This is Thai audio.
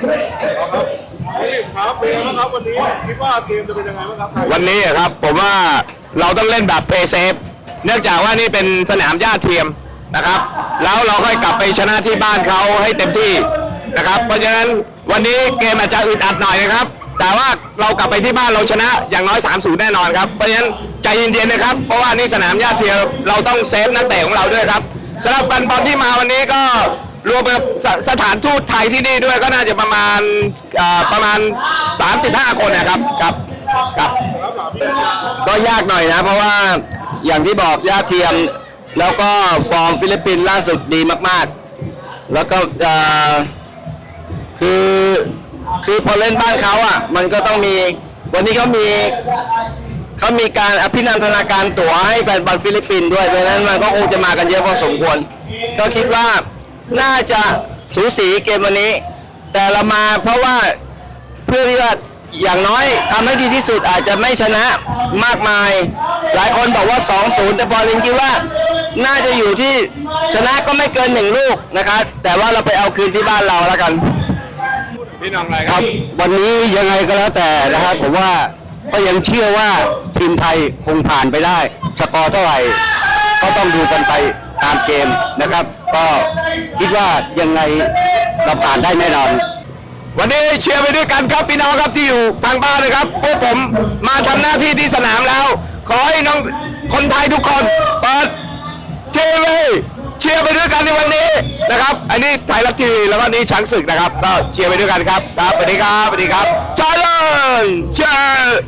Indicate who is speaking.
Speaker 1: ครับพี่ครับเป็นยังไงบ้างครับวันนี้คิดว่าเกมจะเป็นยังไงบ้างครับ
Speaker 2: วันนี้อะครับผมว่าเราต้องเล่นแบบเพย์เซฟเนื่องจากว่านี่เป็นสนามหญ้าเทียมนะครับ แล้วเราค่อยกลับไปชนะที่บ้านเขาให้เต็มที่นะครับ เพราะฉะนั้นวันนี้เกมอาจจะอึดอัดหน่อยนะครับ แต่ว่าเรากลับไปที่บ้านเราชนะอย่างน้อย 3-0 แน่นอนครับเพราะฉะนั้นใจเย็นๆนะครับ เพราะว่านี่สนามหญ้าเทียมเราต้องเซฟนักเตะของเราด้วยครับสำหรับแฟนบอลที่มาวันนี้ก็ รวมกับสสถานทูตไทยที่นี่ด้วยก็น่าจะประมาณเอ่อประมาณ 35 คนนะครับครับครับ
Speaker 3: ก็ยากหน่อยนะ เพราะว่าอย่างที่บอกย่าเทียม แล้วก็ฟอร์มฟิลิปปินส์ล่าสุดดีมากๆ แล้วก็เอ่อคือคือพอเล่นบ้านเขาอะ มันก็ต้องมีวันนี้เขามีเขามีการอภินันทนาการตั๋วให้แฟนบอลฟิลิปปินส์ด้วยเพราะฉะนั้นมันก็คงจะมากันเยอะพอสมควร ก็คิดว่า น่าจะสูสีเกมวันนี้ แต่เรามาเพราะว่าเพื่อที่ว่าอย่างน้อยทำให้ดีที่สุดอาจจะไม่ชนะมากมาย หลายคนบอกว่า 2-0 แต่บอลลินคิดว่าน่าจะอยู่ที่ชนะก็ไม่เกินหนึ่งลูกนะครับแต่ว่าเราไปเอาคืนที่บ้านเราแล้วกัน
Speaker 2: พี่น้องอะไรค
Speaker 3: ค
Speaker 2: รั
Speaker 3: รับบ วันนี้ยังไงก็แล้วแต่นะครับผมว่าก็ยังเชื่อว่าทีมไทยคงผ่านไปได้ สกอร์เท่าไหร่ ก็ต้องดูกันไป ตามเกมนะครับ ก็คิดว่ายังไงเราผ่านได้แน่นอน
Speaker 2: วันนี้เชียร์ไปด้วยกันครับพี่น้องครับที่อยู่ทางบ้านนะครับพวกผมมาทำหน้าที่ที่สนามแล้ว ขอให้น้องคนไทยทุกคนเปิดทีวีเชียร์ไปด้วยกันในวันนี้นะครับ อันนี้ไทยรัฐทีวีแล้วก็นี่ช้างศึกนะครับก็เชียร์ไปด้วยกันครับครับสวัสดีครับสวัสดีครับชาเลนเชียร์